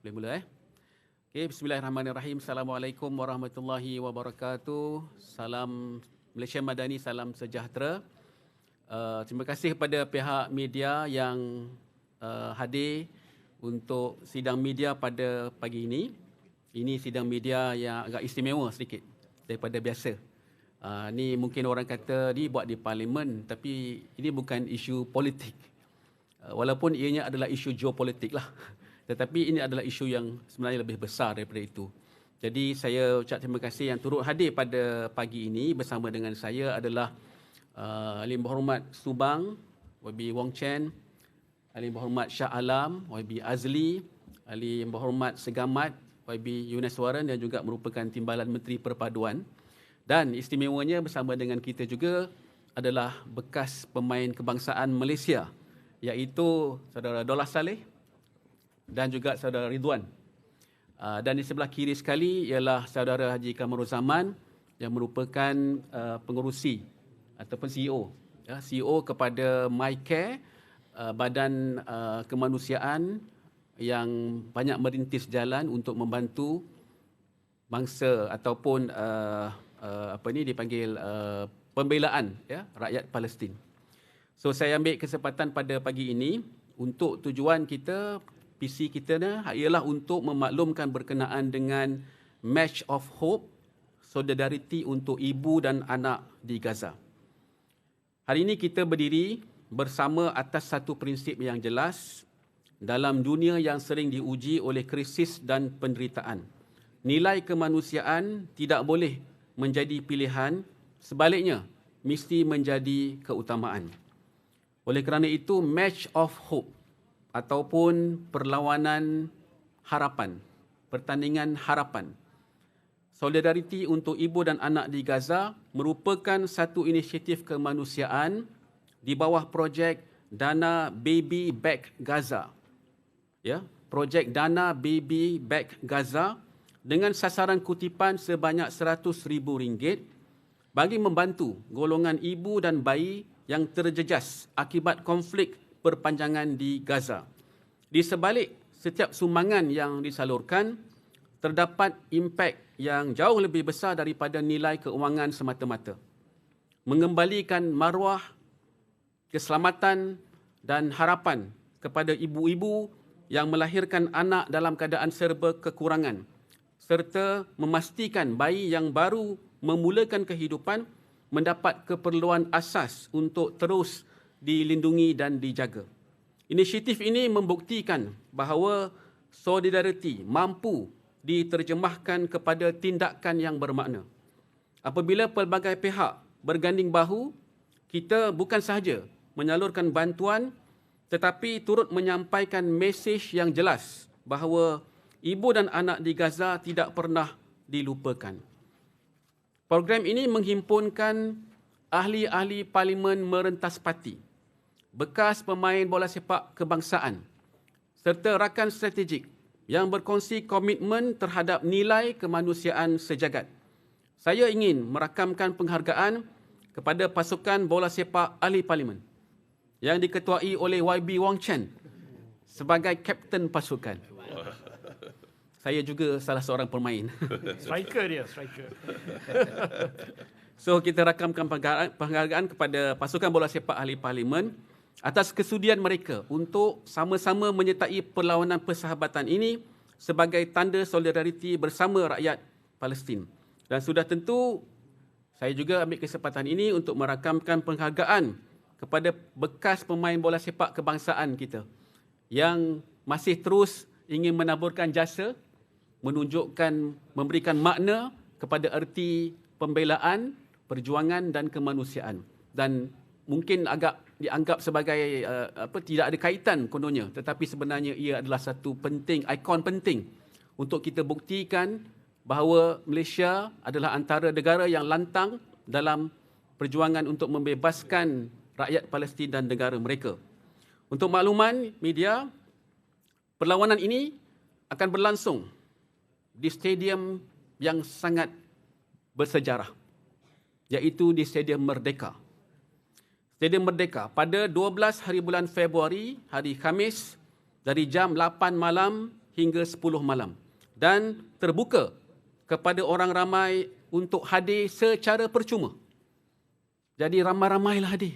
Boleh mula eh? Okay, bismillahirrahmanirrahim. Assalamualaikum warahmatullahi wabarakatuh. Salam Malaysia Madani, salam sejahtera. Uh, terima kasih kepada pihak media yang uh, hadir untuk sidang media pada pagi ini. Ini sidang media yang agak istimewa sedikit daripada biasa. Uh, ni mungkin orang kata ni buat di parlimen tapi ini bukan isu politik. Uh, walaupun ianya adalah isu geopolitik lah. Tetapi ini adalah isu yang sebenarnya lebih besar daripada itu. Jadi saya ucap terima kasih yang turut hadir pada pagi ini bersama dengan saya adalah uh, Ahli Berhormat Subang, YB Wong Chen, Ahli Berhormat Shah Alam, YB Azli, Ahli Berhormat Segamat, YB Yunus Waran dan juga merupakan Timbalan Menteri Perpaduan. Dan istimewanya bersama dengan kita juga adalah bekas pemain kebangsaan Malaysia iaitu saudara Dolah Saleh dan juga saudara Ridwan. Uh, dan di sebelah kiri sekali ialah saudara Haji Kamarul Zaman yang merupakan uh, pengurusi ataupun CEO. Ya, CEO kepada MyCare, uh, badan kemanusiaan yang banyak merintis jalan untuk membantu bangsa ataupun uh, uh, apa ni dipanggil uh, pembelaan ya rakyat Palestin. So saya ambil kesempatan pada pagi ini untuk tujuan kita PC kita ni ialah untuk memaklumkan berkenaan dengan Match of Hope Solidarity untuk ibu dan anak di Gaza. Hari ini kita berdiri bersama atas satu prinsip yang jelas dalam dunia yang sering diuji oleh krisis dan penderitaan. Nilai kemanusiaan tidak boleh menjadi pilihan, sebaliknya mesti menjadi keutamaan. Oleh kerana itu, Match of Hope ataupun perlawanan harapan, pertandingan harapan. Solidariti untuk ibu dan anak di Gaza merupakan satu inisiatif kemanusiaan di bawah projek Dana Baby Back Gaza. Ya, projek Dana Baby Back Gaza dengan sasaran kutipan sebanyak RM100,000 bagi membantu golongan ibu dan bayi yang terjejas akibat konflik perpanjangan di Gaza. Di sebalik setiap sumbangan yang disalurkan, terdapat impak yang jauh lebih besar daripada nilai keuangan semata-mata. Mengembalikan maruah, keselamatan dan harapan kepada ibu-ibu yang melahirkan anak dalam keadaan serba kekurangan serta memastikan bayi yang baru memulakan kehidupan mendapat keperluan asas untuk terus dilindungi dan dijaga. Inisiatif ini membuktikan bahawa solidariti mampu diterjemahkan kepada tindakan yang bermakna. Apabila pelbagai pihak berganding bahu, kita bukan sahaja menyalurkan bantuan tetapi turut menyampaikan mesej yang jelas bahawa ibu dan anak di Gaza tidak pernah dilupakan. Program ini menghimpunkan ahli-ahli parlimen merentas parti bekas pemain bola sepak kebangsaan serta rakan strategik yang berkongsi komitmen terhadap nilai kemanusiaan sejagat. Saya ingin merakamkan penghargaan kepada pasukan bola sepak ahli parlimen yang diketuai oleh YB Wong Chen sebagai kapten pasukan. Saya juga salah seorang pemain. Striker dia, striker. so kita rakamkan penghargaan kepada pasukan bola sepak ahli parlimen atas kesudian mereka untuk sama-sama menyertai perlawanan persahabatan ini sebagai tanda solidariti bersama rakyat Palestin. Dan sudah tentu saya juga ambil kesempatan ini untuk merakamkan penghargaan kepada bekas pemain bola sepak kebangsaan kita yang masih terus ingin menaburkan jasa, menunjukkan, memberikan makna kepada erti pembelaan, perjuangan dan kemanusiaan. Dan mungkin agak dianggap sebagai uh, apa tidak ada kaitan kononnya tetapi sebenarnya ia adalah satu penting ikon penting untuk kita buktikan bahawa Malaysia adalah antara negara yang lantang dalam perjuangan untuk membebaskan rakyat Palestin dan negara mereka. Untuk makluman media, perlawanan ini akan berlangsung di stadium yang sangat bersejarah iaitu di Stadium Merdeka Stadium Merdeka pada 12 hari bulan Februari, hari Khamis dari jam 8 malam hingga 10 malam dan terbuka kepada orang ramai untuk hadir secara percuma. Jadi ramai-ramailah hadir.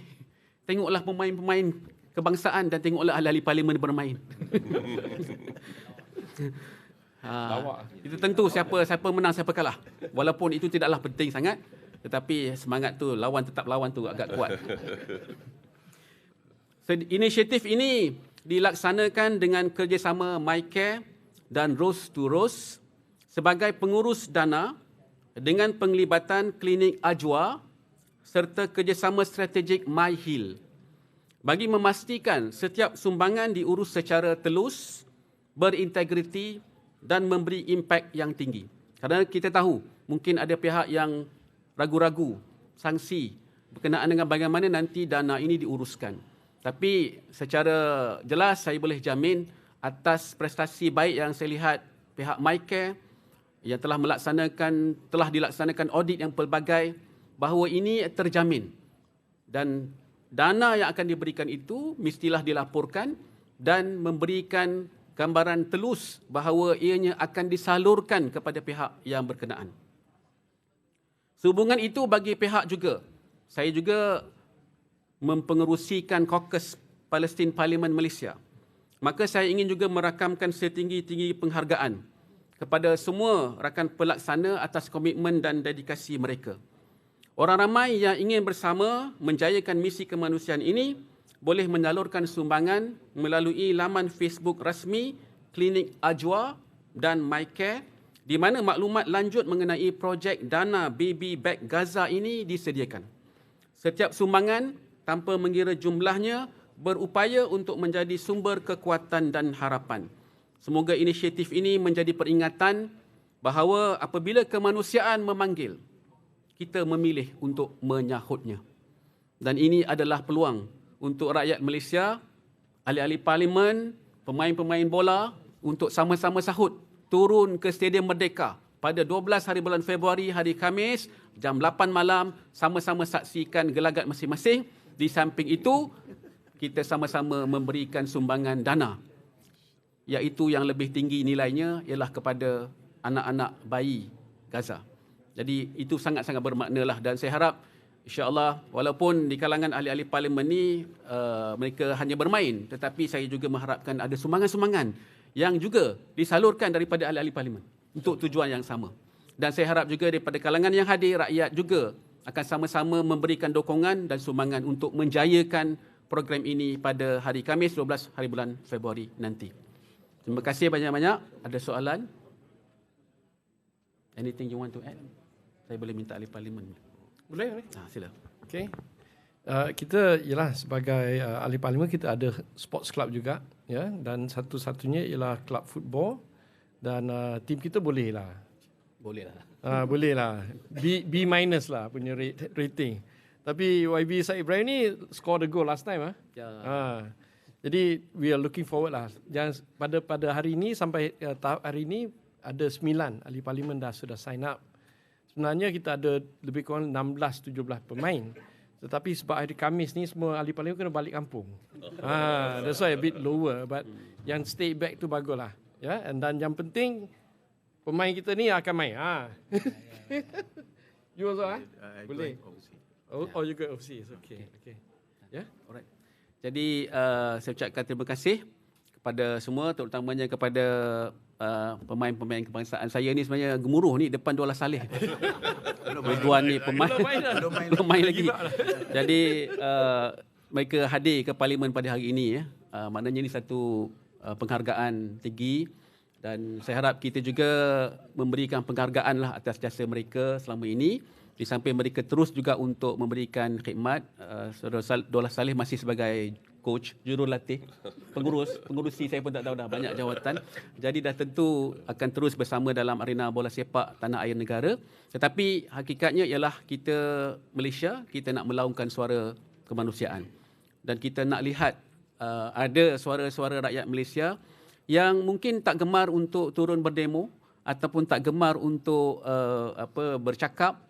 Tengoklah pemain-pemain kebangsaan dan tengoklah ahli-ahli parlimen bermain. ha, itu tentu siapa siapa menang siapa kalah. Walaupun itu tidaklah penting sangat tetapi semangat tu lawan tetap lawan tu agak kuat. So, inisiatif ini dilaksanakan dengan kerjasama MyCare dan Rose to Rose sebagai pengurus dana dengan penglibatan klinik Ajwa serta kerjasama strategik MyHeal bagi memastikan setiap sumbangan diurus secara telus, berintegriti dan memberi impak yang tinggi. Kerana kita tahu mungkin ada pihak yang ragu-ragu sanksi berkenaan dengan bagaimana nanti dana ini diuruskan. Tapi secara jelas saya boleh jamin atas prestasi baik yang saya lihat pihak MyCare yang telah melaksanakan telah dilaksanakan audit yang pelbagai bahawa ini terjamin dan dana yang akan diberikan itu mestilah dilaporkan dan memberikan gambaran telus bahawa ianya akan disalurkan kepada pihak yang berkenaan. Sehubungan itu bagi pihak juga, saya juga mempengerusikan kokus Palestin Parlimen Malaysia. Maka saya ingin juga merakamkan setinggi-tinggi penghargaan kepada semua rakan pelaksana atas komitmen dan dedikasi mereka. Orang ramai yang ingin bersama menjayakan misi kemanusiaan ini boleh menyalurkan sumbangan melalui laman Facebook rasmi Klinik Ajwa dan MyCare di mana maklumat lanjut mengenai projek dana Baby Bag Gaza ini disediakan. Setiap sumbangan tanpa mengira jumlahnya berupaya untuk menjadi sumber kekuatan dan harapan. Semoga inisiatif ini menjadi peringatan bahawa apabila kemanusiaan memanggil, kita memilih untuk menyahutnya. Dan ini adalah peluang untuk rakyat Malaysia, ahli-ahli parlimen, pemain-pemain bola untuk sama-sama sahut turun ke Stadium Merdeka pada 12 hari bulan Februari hari Kamis jam 8 malam sama-sama saksikan gelagat masing-masing. Di samping itu kita sama-sama memberikan sumbangan dana iaitu yang lebih tinggi nilainya ialah kepada anak-anak bayi Gaza. Jadi itu sangat-sangat bermakna lah dan saya harap insya-Allah walaupun di kalangan ahli-ahli parlimen ni uh, mereka hanya bermain tetapi saya juga mengharapkan ada sumbangan-sumbangan yang juga disalurkan daripada ahli-ahli parlimen untuk tujuan yang sama. Dan saya harap juga daripada kalangan yang hadir, rakyat juga akan sama-sama memberikan dokongan dan sumbangan untuk menjayakan program ini pada hari Kamis 12 hari bulan Februari nanti. Terima kasih banyak-banyak. Ada soalan? Anything you want to add? Saya boleh minta ahli parlimen. Boleh, boleh. Ha, sila. Okay. Uh, kita ialah sebagai uh, ahli parlimen kita ada sports club juga ya. Dan satu-satunya ialah club football. Dan uh, tim kita boleh lah boleh lah uh, boleh lah B, B minus lah punya rating. Tapi YB Said Ibrahim ni score the goal last time ah. Ya. uh, jadi we are looking forward lah. Jangan pada pada hari ini sampai uh, tahap hari ini ada sembilan. Ahli parlimen dah sudah sign up. Sebenarnya kita ada lebih kurang 16 17 pemain tetapi sebab hari Kamis ni semua ahli parlimen kena balik kampung. ha, that's why a bit lower. But yang stay back tu bagus lah. Ya, yeah? and dan yang penting pemain kita ni akan main. Ha. you also ah? Uh, Boleh. Oh, oh, you go overseas. Okay, okay. Ya, yeah? alright. Jadi uh, saya ucapkan terima kasih kepada semua, terutamanya kepada Uh, pemain-pemain kebangsaan saya ni sebenarnya gemuruh ni depan Dola Saleh. Ridwan ni pemain belum main lagi. Jadi uh, mereka hadir ke parlimen pada hari ini ya. Uh, maknanya ini satu uh, penghargaan tinggi dan saya harap kita juga memberikan penghargaan lah atas jasa mereka selama ini. Di samping mereka terus juga untuk memberikan khidmat, uh, Saudara Dola Saleh masih sebagai coach, jurulatih, pengurus, pengurusi saya pun tak tahu dah banyak jawatan. Jadi dah tentu akan terus bersama dalam arena bola sepak tanah air negara. Tetapi hakikatnya ialah kita Malaysia, kita nak melaungkan suara kemanusiaan. Dan kita nak lihat uh, ada suara-suara rakyat Malaysia yang mungkin tak gemar untuk turun berdemo ataupun tak gemar untuk uh, apa bercakap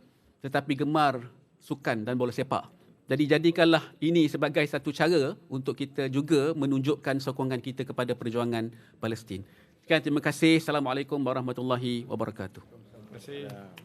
tetapi gemar sukan dan bola sepak. Jadi jadikanlah ini sebagai satu cara untuk kita juga menunjukkan sokongan kita kepada perjuangan Palestin. Sekian terima kasih. Assalamualaikum warahmatullahi wabarakatuh. Terima kasih.